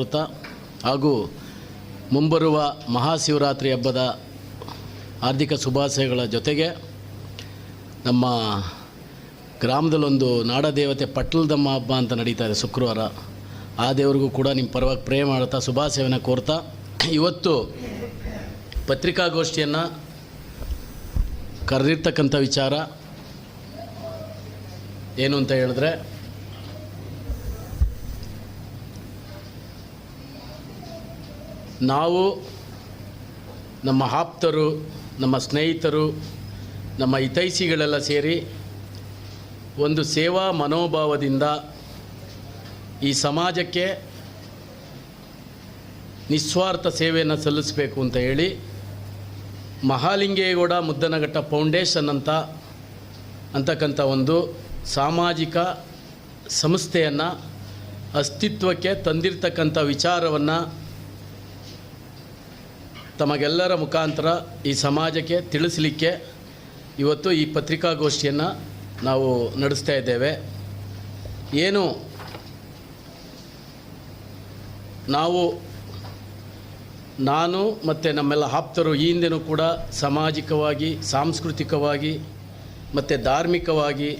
ವೃತ್ತ ಹಾಗೂ ಮುಂಬರುವ ಮಹಾಶಿವರಾತ್ರಿ ಹಬ್ಬದ ಹಾರ್ದಿಕ ಶುಭಾಶಯಗಳ ಜೊತೆಗೆ ನಮ್ಮ ಗ್ರಾಮದಲ್ಲೊಂದು ನಾಡದೇವತೆ ಪಟ್ಲದಮ್ಮ ಹಬ್ಬ ಅಂತ ನಡೀತಾ ಇದೆ ಶುಕ್ರವಾರ. ಆ ದೇವರಿಗೂ ಕೂಡ ನಿಮ್ಮ ಪರವಾಗಿ ಪ್ರೇಮ ಮಾಡ್ತಾ ಶುಭಾಶಯವನ್ನು ಕೋರ್ತಾ. ಇವತ್ತು ಪತ್ರಿಕಾಗೋಷ್ಠಿಯನ್ನು ಕರೆದಿರ್ತಕ್ಕಂಥ ವಿಚಾರ ಏನು ಅಂತ ಹೇಳಿದ್ರೆ ನಾವು ನಮ್ಮ ಆಪ್ತರು, ನಮ್ಮ ಸ್ನೇಹಿತರು, ನಮ್ಮ ಹಿತೈಷಿಗಳೆಲ್ಲ ಸೇರಿ ಒಂದು ಸೇವಾ ಮನೋಭಾವದಿಂದ ಈ ಸಮಾಜಕ್ಕೆ ನಿಸ್ವಾರ್ಥ ಸೇವೆಯನ್ನು ಸಲ್ಲಿಸಬೇಕು ಅಂತ ಹೇಳಿ ಮಹಾಲಿಂಗೇಗೌಡ ಮುದ್ದನಘಟ್ಟ ಫೌಂಡೇಶನ್ ಅಂತ ಅಂತಕ್ಕಂಥ ಒಂದು ಸಾಮಾಜಿಕ ಸಂಸ್ಥೆಯನ್ನು ಅಸ್ತಿತ್ವಕ್ಕೆ ತಂದಿರತಕ್ಕಂಥ ವಿಚಾರವನ್ನು ತಮಗೆಲ್ಲರ ಮುಖಾಂತರ ಈ ಸಮಾಜಕ್ಕೆ ತಿಳಿಸಲಿಕ್ಕೆ ಇವತ್ತು ಈ ಪತ್ರಿಕಾಗೋಷ್ಠಿಯನ್ನು ನಾವು ನಡೆಸ್ತಾ ಇದ್ದೇವೆ. ಏನು? ನಾವು, ನಾನು ಮತ್ತು ನಮ್ಮೆಲ್ಲ ಆಪ್ತರು ಈ ಹಿಂದೆನೂ ಕೂಡ ಸಾಮಾಜಿಕವಾಗಿ, ಸಾಂಸ್ಕೃತಿಕವಾಗಿ, ಮತ್ತು ಧಾರ್ಮಿಕವಾಗಿ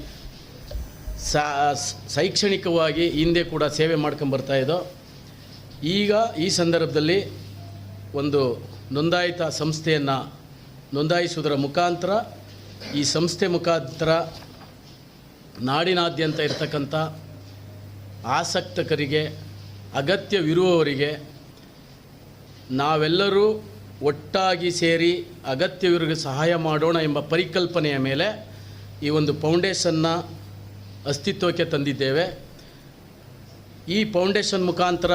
ಶೈಕ್ಷಣಿಕವಾಗಿ ಹಿಂದೆ ಕೂಡ ಸೇವೆ ಮಾಡ್ಕೊಂಬರ್ತಾ ಇದ್ದೋ. ಈಗ ಈ ಸಂದರ್ಭದಲ್ಲಿ ಒಂದು ನೋಂದಾಯಿತ ಸಂಸ್ಥೆಯನ್ನು ನೋಂದಾಯಿಸುವುದರ ಮುಖಾಂತರ ಈ ಸಂಸ್ಥೆ ಮುಖಾಂತರ ನಾಡಿನಾದ್ಯಂತ ಇರತಕ್ಕಂಥ ಆಸಕ್ತಕರಿಗೆ, ಅಗತ್ಯವಿರುವವರಿಗೆ ನಾವೆಲ್ಲರೂ ಒಟ್ಟಾಗಿ ಸೇರಿ ಅಗತ್ಯವಿರುವ ಸಹಾಯ ಮಾಡೋಣ ಎಂಬ ಪರಿಕಲ್ಪನೆಯ ಮೇಲೆ ಈ ಒಂದು ಫೌಂಡೇಶನ್ನ ಅಸ್ತಿತ್ವಕ್ಕೆ ತಂದಿದ್ದೇವೆ. ಈ ಫೌಂಡೇಶನ್ ಮುಖಾಂತರ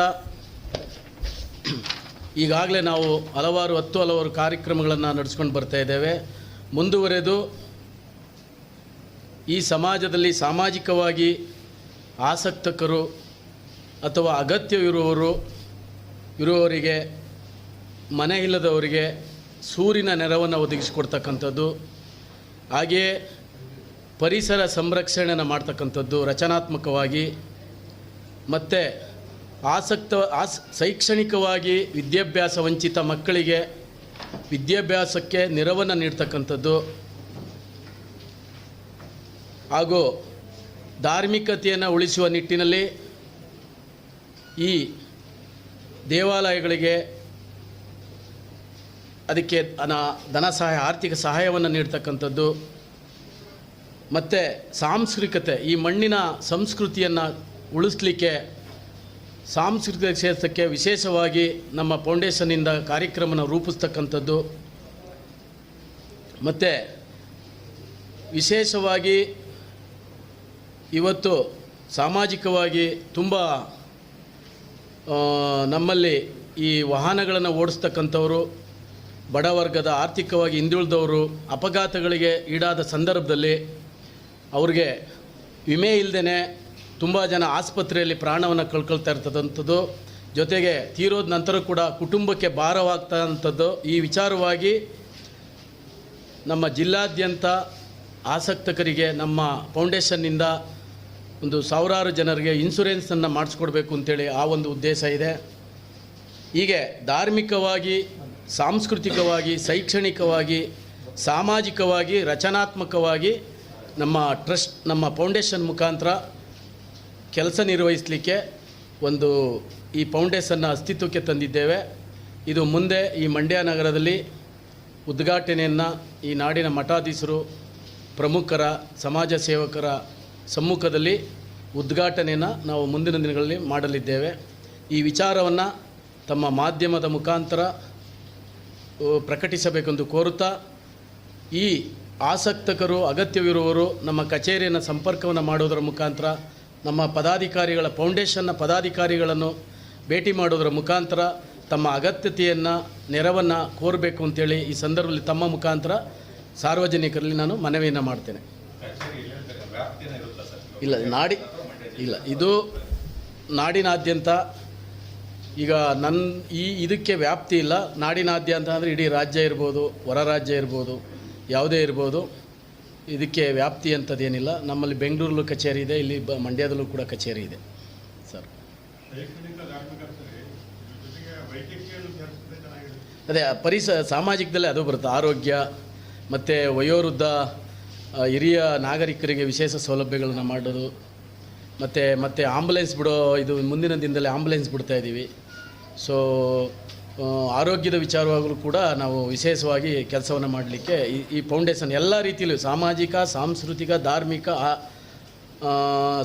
ಈಗಾಗಲೇ ನಾವು ಹಲವಾರು ಹತ್ತು ಹಲವಾರು ಕಾರ್ಯಕ್ರಮಗಳನ್ನು ನಡೆಸ್ಕೊಂಡು ಬರ್ತಾ ಇದ್ದೇವೆ. ಮುಂದುವರೆದು ಈ ಸಮಾಜದಲ್ಲಿ ಸಾಮಾಜಿಕವಾಗಿ ಆಸಕ್ತಕರು ಅಥವಾ ಅಗತ್ಯವಿರುವವರು ಇರುವವರಿಗೆ, ಮನೆ ಇಲ್ಲದವರಿಗೆ ಸೂರಿನ ನೆರವನ್ನು ಒದಗಿಸಿಕೊಡ್ತಕ್ಕಂಥದ್ದು. ಹಾಗೆಯೇ ಪರಿಸರ ಸಂರಕ್ಷಣೆಯನ್ನು ಮಾಡ್ತಕ್ಕಂಥದ್ದು ರಚನಾತ್ಮಕವಾಗಿ. ಮತ್ತು ಆಸಕ್ತ, ಆಸ್, ಶೈಕ್ಷಣಿಕವಾಗಿ ವಿದ್ಯಾಭ್ಯಾಸ ವಂಚಿತ ಮಕ್ಕಳಿಗೆ ವಿದ್ಯಾಭ್ಯಾಸಕ್ಕೆ ನೆರವನ್ನು ನೀಡ್ತಕ್ಕಂಥದ್ದು. ಹಾಗೂ ಧಾರ್ಮಿಕತೆಯನ್ನು ಉಳಿಸುವ ನಿಟ್ಟಿನಲ್ಲಿ ಈ ದೇವಾಲಯಗಳಿಗೆ ಅದಕ್ಕೆ ಧನ ಸಹಾಯ, ಆರ್ಥಿಕ ಸಹಾಯವನ್ನು ನೀಡ್ತಕ್ಕಂಥದ್ದು. ಮತ್ತು ಸಾಂಸ್ಕೃತಿಕತೆ, ಈ ಮಣ್ಣಿನ ಸಂಸ್ಕೃತಿಯನ್ನು ಉಳಿಸ್ಲಿಕ್ಕೆ ಸಾಂಸ್ಕೃತಿಕ ಕ್ಷೇತ್ರಕ್ಕೆ ವಿಶೇಷವಾಗಿ ನಮ್ಮ ಫೌಂಡೇಶನ್ನಿಂದ ಕಾರ್ಯಕ್ರಮನ ರೂಪಿಸ್ತಕ್ಕಂಥದ್ದು. ಮತ್ತು ವಿಶೇಷವಾಗಿ ಇವತ್ತು ಸಾಮಾಜಿಕವಾಗಿ ತುಂಬ ನಮ್ಮಲ್ಲಿ ಈ ವಾಹನಗಳನ್ನು ಓಡಿಸ್ತಕ್ಕಂಥವರು ಬಡವರ್ಗದ ಆರ್ಥಿಕವಾಗಿ ಹಿಂದುಳಿದವರು, ಅಪಘಾತಗಳಿಗೆ ಈಡಾದ ಸಂದರ್ಭದಲ್ಲಿ ಅವ್ರಿಗೆ ವಿಮೆ ಇಲ್ಲದೇ ತುಂಬ ಜನ ಆಸ್ಪತ್ರೆಯಲ್ಲಿ ಪ್ರಾಣವನ್ನು ಕಳ್ಕೊಳ್ತಾ ಇರ್ತದಂಥದ್ದು ಜೊತೆಗೆ ತೀರೋದ ನಂತರ ಕೂಡ ಕುಟುಂಬಕ್ಕೆ ಭಾರವಾಗ್ತಂಥದ್ದು ಈ ವಿಚಾರವಾಗಿ ನಮ್ಮ ಜಿಲ್ಲಾದ್ಯಂತ ಆಸಕ್ತಕರಿಗೆ ನಮ್ಮ ಫೌಂಡೇಶನ್ನಿಂದ ಒಂದು ಸಾವಿರಾರು ಜನರಿಗೆ ಇನ್ಸುರೆನ್ಸನ್ನು ಮಾಡಿಸ್ಕೊಡ್ಬೇಕು ಅಂತೇಳಿ ಆ ಒಂದು ಉದ್ದೇಶ ಇದೆ. ಹೀಗೆ ಧಾರ್ಮಿಕವಾಗಿ, ಸಾಂಸ್ಕೃತಿಕವಾಗಿ, ಶೈಕ್ಷಣಿಕವಾಗಿ, ಸಾಮಾಜಿಕವಾಗಿ, ರಚನಾತ್ಮಕವಾಗಿ ನಮ್ಮ ಟ್ರಸ್ಟ್ ನಮ್ಮ ಫೌಂಡೇಶನ್ ಮುಖಾಂತರ ಕೆಲಸ ನಿರ್ವಹಿಸಲಿಕ್ಕೆ ಒಂದು ಈ ಫೌಂಡೇಶನ್ನ ಅಸ್ತಿತ್ವಕ್ಕೆ ತಂದಿದ್ದೇವೆ. ಇದು ಮುಂದೆ ಈ ಮಂಡ್ಯ ನಗರದಲ್ಲಿ ಉದ್ಘಾಟನೆಯನ್ನು ಈ ನಾಡಿನ ಮಠಾಧೀಶರು, ಪ್ರಮುಖರ, ಸಮಾಜ ಸೇವಕರ ಸಮ್ಮುಖದಲ್ಲಿ ಉದ್ಘಾಟನೆಯನ್ನು ನಾವು ಮುಂದಿನ ದಿನಗಳಲ್ಲಿ ಮಾಡಲಿದ್ದೇವೆ. ಈ ವಿಚಾರವನ್ನು ತಮ್ಮ ಮಾಧ್ಯಮದ ಮುಖಾಂತರ ಪ್ರಕಟಿಸಬೇಕೆಂದು ಕೋರುತ್ತಾ, ಈ ಆಸಕ್ತಕರು, ಅಗತ್ಯವಿರುವವರು ನಮ್ಮ ಕಚೇರಿಯನ್ನು ಸಂಪರ್ಕವನ್ನು ಮಾಡೋದರ ಮುಖಾಂತರ ನಮ್ಮ ಪದಾಧಿಕಾರಿಗಳ ಫೌಂಡೇಶನ್ನ ಪದಾಧಿಕಾರಿಗಳನ್ನು ಭೇಟಿ ಮಾಡೋದರ ಮುಖಾಂತರ ತಮ್ಮ ಅಗತ್ಯತೆಯನ್ನು, ನೆರವನ್ನು ಕೋರಬೇಕು ಅಂತೇಳಿ ಈ ಸಂದರ್ಭದಲ್ಲಿ ತಮ್ಮ ಮುಖಾಂತರ ಸಾರ್ವಜನಿಕರಲ್ಲಿ ನಾನು ಮನವಿಯನ್ನು ಮಾಡ್ತೇನೆ. ಇಲ್ಲ, ನಾಡಿ, ಇಲ್ಲ, ಇದು ನಾಡಿನಾದ್ಯಂತ ಈಗ ನನ್ನ ಈ ಇದಕ್ಕೆ ವ್ಯಾಪ್ತಿ ಇಲ್ಲ. ನಾಡಿನಾದ್ಯಂತ ಅಂದರೆ ಇಡೀ ರಾಜ್ಯ ಇರ್ಬೋದು, ಹೊರ ರಾಜ್ಯ ಇರ್ಬೋದು, ಯಾವುದೇ ಇರ್ಬೋದು. ಇದಕ್ಕೆ ವ್ಯಾಪ್ತಿ ಅಂಥದ್ದೇನಿಲ್ಲ ನಮ್ಮಲ್ಲಿ ಬೆಂಗಳೂರಲ್ಲೂ ಕಚೇರಿ ಇದೆ ಇಲ್ಲಿ ಬ ಮಂಡ್ಯದಲ್ಲೂ ಕೂಡ ಕಚೇರಿ ಇದೆ ಸರ್. ಅದೇ ಪರಿಸ ಸಾಮಾಜಿಕದಲ್ಲೇ ಅದು ಬರುತ್ತೆ. ಆರೋಗ್ಯ ಮತ್ತು ವಯೋವೃದ್ಧ ಹಿರಿಯ ನಾಗರಿಕರಿಗೆ ವಿಶೇಷ ಸೌಲಭ್ಯಗಳನ್ನು ಮಾಡೋದು ಮತ್ತು ಮತ್ತು ಆಂಬುಲೆನ್ಸ್ ಬಿಡೋ ಇದು ಮುಂದಿನ ದಿನದಲ್ಲಿ ಆಂಬುಲೆನ್ಸ್ ಬಿಡ್ತಾ ಇದ್ದೀವಿ ಸೊ ಆರೋಗ್ಯದ ವಿಚಾರವಾಗಲೂ ಕೂಡ ನಾವು ವಿಶೇಷವಾಗಿ ಕೆಲಸವನ್ನು ಮಾಡಲಿಕ್ಕೆ ಈ ಫೌಂಡೇಶನ್ ಎಲ್ಲ ರೀತಿಯಲ್ಲೂ ಸಾಮಾಜಿಕ, ಸಾಂಸ್ಕೃತಿಕ, ಧಾರ್ಮಿಕ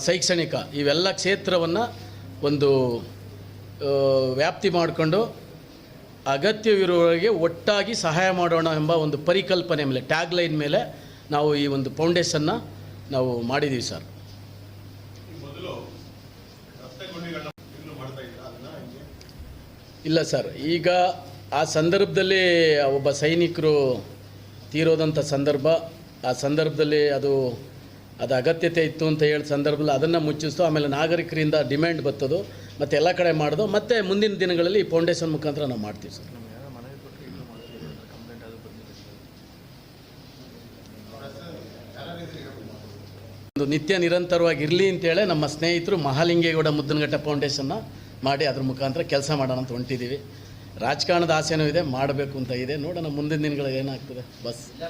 ಶೈಕ್ಷಣಿಕ ಇವೆಲ್ಲ ಕ್ಷೇತ್ರವನ್ನು ಒಂದು ವ್ಯಾಪ್ತಿ ಮಾಡಿಕೊಂಡು ಅಗತ್ಯವಿರುವವರಿಗೆ ಒಟ್ಟಾಗಿ ಸಹಾಯ ಮಾಡೋಣ ಎಂಬ ಒಂದು ಪರಿಕಲ್ಪನೆ ಮೇಲೆ ಟ್ಯಾಗ್ ಲೈನ್ ಮೇಲೆ ನಾವು ಈ ಒಂದು ಫೌಂಡೇಶನ್ನ ನಾವು ಮಾಡಿದ್ದೀವಿ ಸರ್ ಈ ಮೊದಲು ರಸ್ತೆ ಗುಂಡಿಗಳನ್ನ ಇನ್ನು ಮಾಡ್ತಾ ಇದ್ರ ಅದನ್ನ ಹಿಂಗೆ ಇಲ್ಲ ಸರ್, ಈಗ ಆ ಸಂದರ್ಭದಲ್ಲಿ ಒಬ್ಬ ಸೈನಿಕರು ತೀರೋದಂಥ ಸಂದರ್ಭ, ಆ ಸಂದರ್ಭದಲ್ಲಿ ಅದು ಅದು ಅಗತ್ಯತೆ ಇತ್ತು ಅಂತ ಹೇಳಿ ಸಂದರ್ಭದಲ್ಲಿ ಅದನ್ನು ಮುಚ್ಚಿಸ್ತು, ಆಮೇಲೆ ನಾಗರಿಕರಿಂದ ಡಿಮ್ಯಾಂಡ್ ಬರ್ತದು ಮತ್ತು ಎಲ್ಲ ಕಡೆ ಮಾಡೋದು, ಮತ್ತು ಮುಂದಿನ ದಿನಗಳಲ್ಲಿ ಈ ಫೌಂಡೇಶನ್ ಮುಖಾಂತರ ನಾವು ಮಾಡ್ತೀವಿ ಸರ್. ಒಂದು ನಿತ್ಯ ನಿರಂತರವಾಗಿ ಇರಲಿ ಅಂತೇಳಿ ನಮ್ಮ ಸ್ನೇಹಿತರು ಮಹಾಲಿಂಗೇಗೌಡ ಮುದ್ದನಘಟ್ಟ ಫೌಂಡೇಶನ್ನ ಮಾಡಿ ಅದ್ರ ಮುಖಾಂತರ ಕೆಲಸ ಮಾಡೋಣ ಅಂತ ಹೊಂಟಿದ್ದೀವಿ ರಾಜಕಾರಣದ ಆಸೆನೂ ಇದೆ ಮಾಡಬೇಕು ಅಂತ ಇದೆ. ನೋಡೋಣ ಮುಂದಿನ ದಿನಗಳಲ್ಲಿ ಏನಾಗ್ತದೆ. ಬಸ್.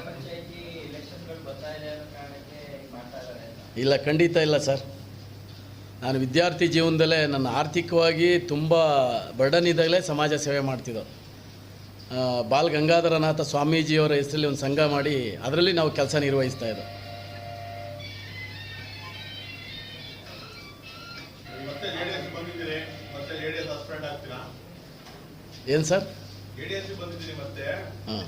ಇಲ್ಲ ಖಂಡಿತ ಇಲ್ಲ ಸರ್. ನಾನು ವಿದ್ಯಾರ್ಥಿ ಜೀವನದಲ್ಲೇ ನನ್ನ ಆರ್ಥಿಕವಾಗಿ ತುಂಬ ಬರ್ಡನ್ ಇದ್ದಾಗಲೇ ಸಮಾಜ ಸೇವೆ ಮಾಡ್ತಿದ್ದೋ. ಆ, ಬಾಲ್ ಗಂಗಾಧರನಾಥ ಸ್ವಾಮೀಜಿಯವರ ಹೆಸರಲ್ಲಿ ಒಂದು ಸಂಘ ಮಾಡಿ ಅದರಲ್ಲಿ ನಾವು ಕೆಲಸ ನಿರ್ವಹಿಸ್ತಾ ಇದ್ದೋ. ಏನು ಸರ್? ಮತ್ತೆ. ಹಾಂ